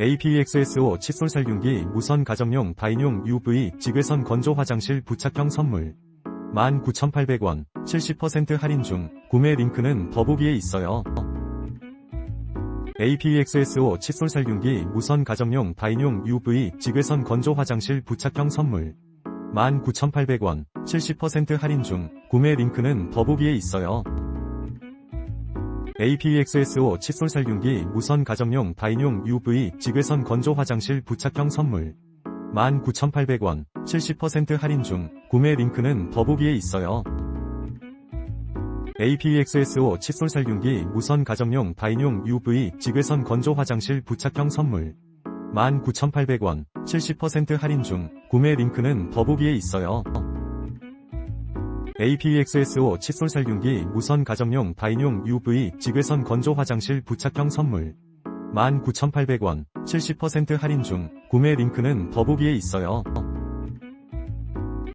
APXS5 칫솔 살균기 무선 가정용 다인용 UV 직외선 건조 화장실 부착형 선물 19,800원 70% 할인 중 구매 링크는 더보기에 있어요. APXS5 칫솔 살균기 무선 가정용 다인용 UV 직외선 건조 화장실 부착형 선물 19,800원 70% 할인 중 구매 링크는 더보기에 있어요. APXS5 칫솔 살균기 무선 가정용 다인용 UV 직외선 건조 화장실 부착형 선물 19,800원 70% 할인 중 구매 링크는 더보기에 있어요. APXS5 칫솔 살균기 무선 가정용 다인용 UV 직외선 건조 화장실 부착형 선물 19,800원 70% 할인 중 구매 링크는 더보기에 있어요. APXS5 칫솔 살균기 무선 가정용 다인용 UV 직외선 건조 화장실 부착형 선물 19,800원 70% 할인 중 구매 링크는 더보기에 있어요.